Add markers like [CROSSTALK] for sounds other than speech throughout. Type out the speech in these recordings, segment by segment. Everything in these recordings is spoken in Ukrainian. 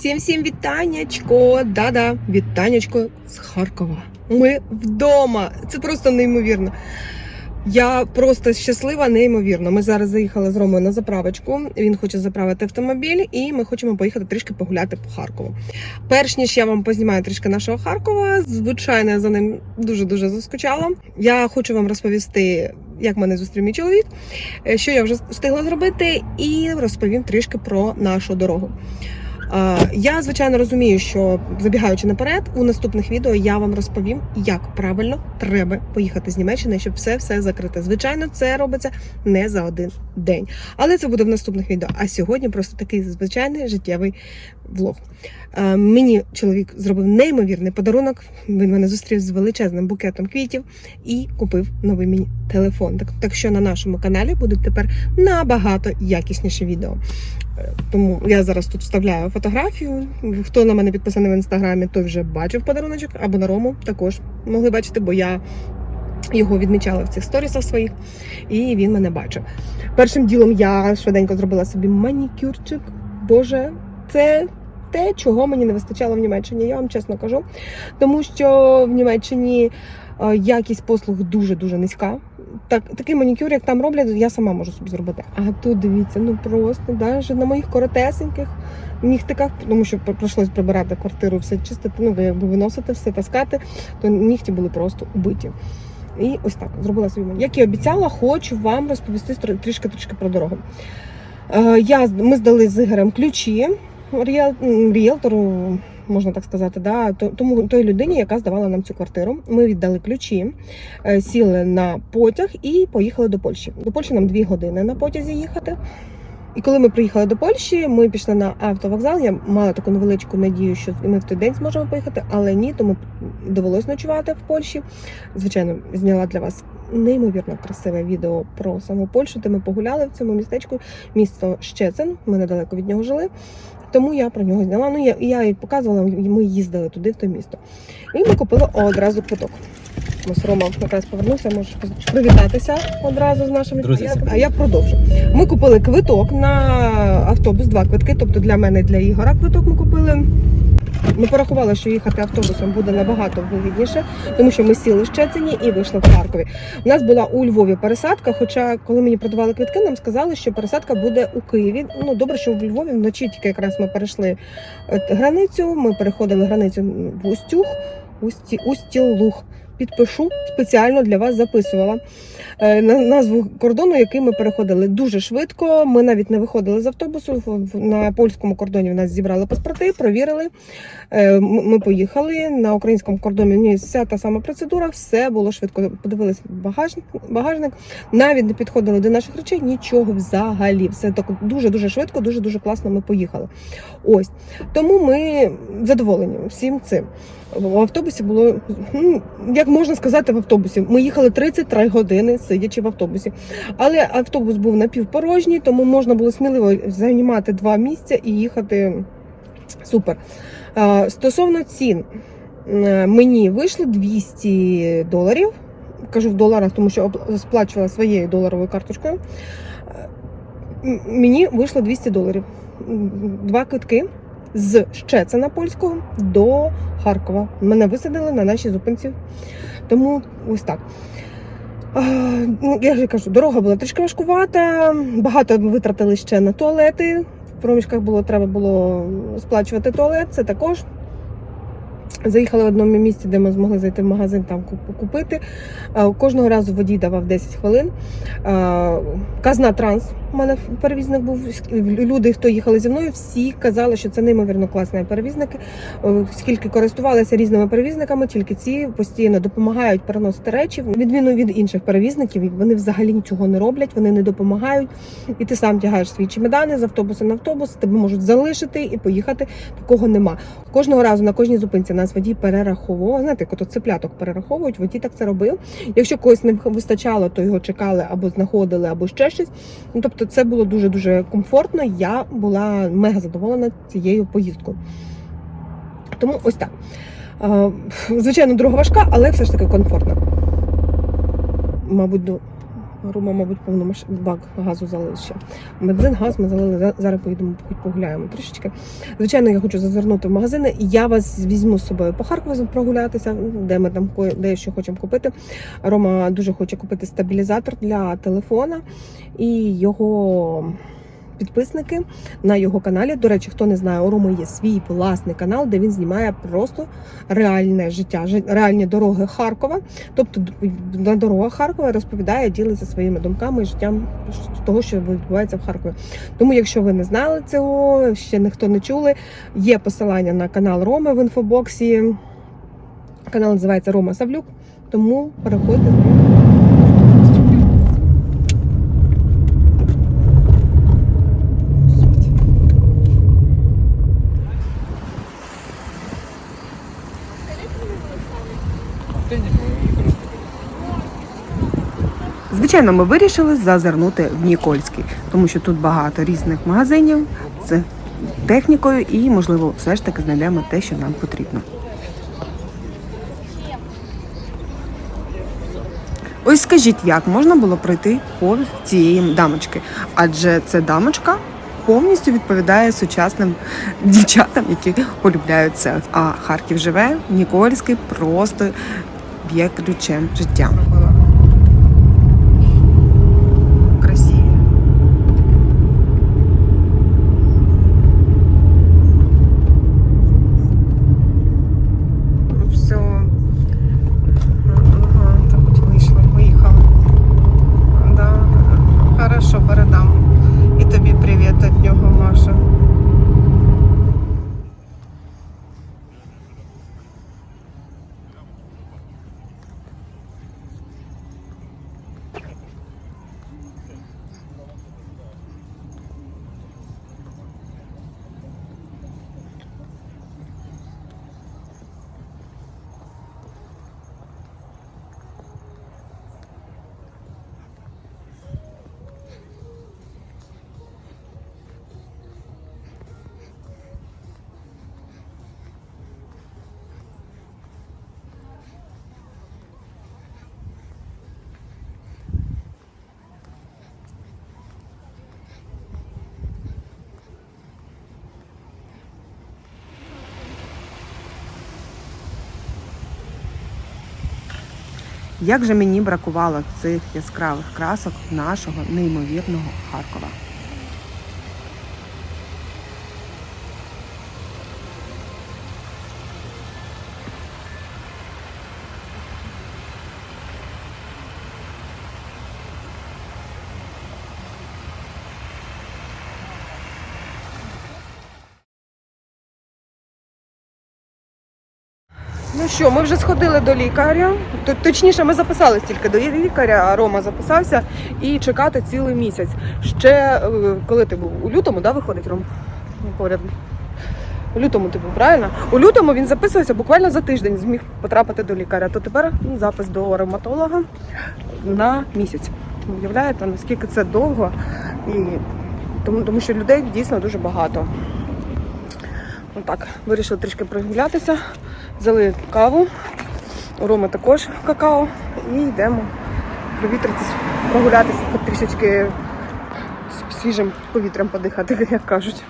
Всім всім вітаннячко! Да-да, вітаннячко з Харкова. Ми вдома. Це просто неймовірно. Я просто щаслива, неймовірно. Ми зараз заїхали з Ромою на заправочку. Він хоче заправити автомобіль, і ми хочемо поїхати трішки погуляти по Харкову. Перш ніж я вам познімаю трішки нашого Харкова, звичайно, я за ним дуже дуже заскучала. Я хочу вам розповісти, як мене зустрів мій чоловік, е, що я вже встигла зробити, і розповім трішки про нашу дорогу. Е, Я звичайно розумію, що забігаючи наперед, у наступних відео я вам розповім, як правильно треба поїхати з Німеччини, щоб все все закрити. Звичайно, це робиться не за один день, але це буде в наступних відео. А сьогодні просто такий звичайний життєвий влог. Е, Мені чоловік зробив неймовірний подарунок. Він мене зустрів з величезним букетом квітів і купив новий мені телефон. Так, так що на нашому каналі будуть тепер набагато якісніші відео. Тому я зараз тут вставляю фотографію. Хто на мене підписаний в інстаграмі, той вже бачив подаруночок, або на Рому також могли бачити, бо я його відмічала в цих сторісах своїх, і він мене бачив. Першим ділом я швиденько зробила собі манікюрчик. Боже, це те, чого мені не вистачало в Німеччині, я вам чесно кажу. Тому що в Німеччині е, якість послуг дуже-дуже низька. Так, такий манікюр, як там роблять, я сама можу собі зробити. А тут дивіться, ну просто навіть на моїх коротесеньких нігтиках, тому що прийшлось прибирати квартиру, все чистити, ну якби виносити, все таскати, то нігті були просто убиті. І ось так зробила собі манікюр. Як і обіцяла, хочу вам розповісти трішки-трішки про дорогу. Е, Я, ми здали з Ігорем ключі ріел, ріелтору, можна так сказати, да, то- тому той людині, яка здавала нам цю квартиру. Ми віддали ключі, е, сіли на потяг і поїхали до Польщі. До Польщі нам дві години на потязі їхати. І коли ми приїхали до Польщі, ми пішли на автовокзал. Я мала таку невеличку надію, що ми в той день зможемо поїхати, але ні, тому довелось ночувати в Польщі. Звичайно, зняла для вас неймовірно красиве відео про саму Польщу, де ми погуляли в цьому містечку. Місто Щецин. Ми недалеко від нього жили. Тому я про нього зняла. Ну я, я їй показувала, і ми їздили туди, в те місто. І ми купили одразу квиток. Ось Рома якраз повернувся, можеш привітатися одразу з нашими Друзі, А я- А я продовжу. Ми купили квиток на автобус, два квитки. Тобто для мене і для Ігора квиток ми купили. Ми порахували, що їхати автобусом буде набагато вигідніше, тому що ми сіли в Щецині і вийшли в Харкові. У нас була у Львові пересадка. Хоча, коли мені продавали квитки, нам сказали, що пересадка буде у Києві. Ну добре, що в Львові вночі тільки якраз ми перейшли е, границю. Ми переходили границю в Устюг, Усті, Устілух. Підпишу спеціально для вас записувала е, на назву кордону, який ми переходили дуже швидко. Ми навіть не виходили з автобусу. На польському кордоні в нас зібрали паспорти, провірили. Е, Ми поїхали на українському кордоні. Ні, вся та сама процедура, все було швидко. Подивились багажник, багажник, навіть не підходили до наших речей. Нічого взагалі. Все так дуже дуже швидко, дуже дуже класно. Ми поїхали. Ось тому ми задоволені всім цим. В автобусі було ну, як можна сказати, в автобусі. Ми їхали 33 години, сидячи в автобусі. Але автобус був напівпорожній, тому можна було сміливо займати два місця і їхати супер. Стосовно цін, е, мені вийшло 200 доларів. Кажу в доларах, тому що сплачувала своєю доларовою карточкою. Е, Мені вийшло 200 доларів. Два квитки з Щецина польського до Харкова. Мене висадили на нашій зупинці. Тому ось так. А, ну, я ж кажу, дорога була трішки важкувата, багато витратили ще на туалети. В проміжках було треба було сплачувати туалет, це також. Заїхали в одному місці, де ми змогли зайти в магазин там куп- купити. Кожного разу водій давав 10 хвилин. Казна Транс у мене перевізник був. Люди, хто їхали зі мною, всі казали, що це неймовірно класні перевізники. Скільки користувалися різними перевізниками, тільки ці постійно допомагають переносити речі. Відміну від інших перевізників, вони взагалі нічого не роблять, вони не допомагають. І ти сам тягаєш свої чемодани з автобуса на автобус, тебе можуть залишити і поїхати. Такого нема. Кожного разу на кожній зупинці нас водій перераховував. Знаєте, як ото цепляток перераховують, водій так це робив. Якщо когось не вистачало, то його чекали або знаходили, або ще щось. Ну тобто, це було дуже дуже комфортно. Я була мега задоволена цією поїздкою. Тому ось так. Е, Звичайно, дорога важка, але все ж таки комфортна. Мабуть, до Рома, мабуть, повну бак газу залив ще. Бензин, газ ми залили. Зараз поїдемо погуляємо трішечки. Звичайно, я хочу зазирнути в магазини. Я вас візьму з собою по Харкову прогулятися, де ми там де що хочемо купити. Рома дуже хоче купити стабілізатор для телефона і його. Підписники на його каналі. До речі, хто не знає, у Роми є свій власний канал, де він знімає просто реальне життя, жи- реальні дороги Харкова. Тобто на дорогах Харкова розповідає, ділиться своїми думками і життям того, що відбувається в Харкові. Тому, якщо ви не знали цього, ще ніхто не чули, є посилання на канал Роми в інфобоксі. Канал називається Рома Савлюк. Тому переходьте. Звичайно, ми вирішили зазирнути в Нікольський, тому що тут багато різних магазинів з технікою, і, можливо, все ж таки знайдемо те, що нам потрібно. Ось скажіть, як можна було пройти повз цієї дамочки? Адже це дамочка повністю відповідає сучасним дівчатам, які полюбляють селфі. А Харків живе, Нікольський просто б'є ключем життя. Красиві. Ну все. Ага, так от вийшло, поїхали. Да, хорошо, передам. І тобі привіт від нього, Маша. Як же мені бракувало цих яскравих красок нашого неймовірного Харкова. Ну що, ми вже сходили до лікаря. Точніше, ми записались тільки до лікаря, а Рома записався і чекати цілий місяць. Ще е, коли ти був у лютому, да, виходить Ром? Ну, Поряд. У лютому ти був, правильно? У лютому він записувався буквально за тиждень, зміг потрапити до лікаря. То тепер ну, запис до ревматолога на місяць. Уявляєте, наскільки це довго, і тому, тому що людей дійсно дуже багато. Отак, вирішили трішки прогулятися, взяли каву, у Роми також какао і йдемо провітритись, прогулятися, трішечки свіжим повітрям подихати, [LAUGHS] як кажуть.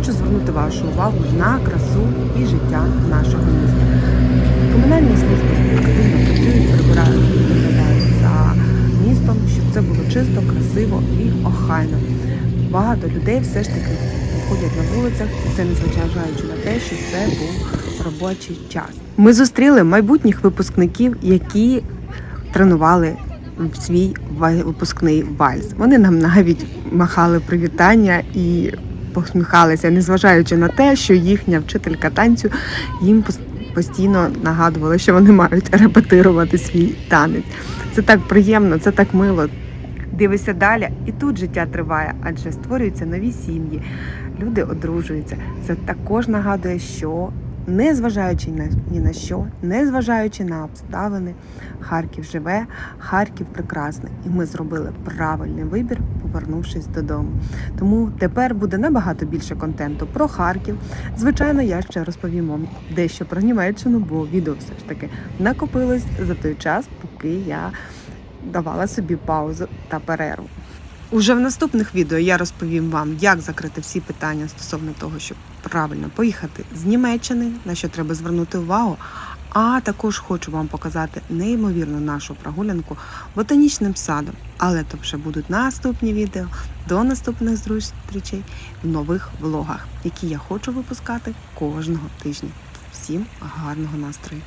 Хочу звернути вашу увагу на красу і життя нашого міста. Комунальні служби активно працюють, прибирають і доглядають за і охайно. Багато людей все ж таки ходять на вулицях, і це незважаючи на те, що це був робочий час. Ми зустріли майбутніх випускників, які тренували свій випускний вальс. Вони нам навіть махали привітання і посміхалися, незважаючи на те, що їхня вчителька танцю їм постійно нагадувала, що вони мають репетирувати свій танець. Це так приємно, це так мило. Дивишся далі, і тут життя триває, адже створюються нові сім'ї, люди одружуються. Це також нагадує, що незважаючи ні на що, незважаючи на обставини, Харків живе, Харків прекрасний, і ми зробили правильний вибір, повернувшись додому. Тому тепер буде набагато більше контенту про Харків. Звичайно, я ще розповім вам дещо про Німеччину, бо відео все ж таки накопилось за той час, поки я давала собі паузу та перерву. Уже в наступних відео я розповім вам, як закрити всі питання стосовно того, щоб правильно поїхати з Німеччини, на що треба звернути увагу. А також хочу вам показати неймовірну нашу прогулянку ботанічним садом. Але то вже будуть наступні відео. До наступних зустрічей в нових влогах, які я хочу випускати кожного тижня. Всім гарного настрою!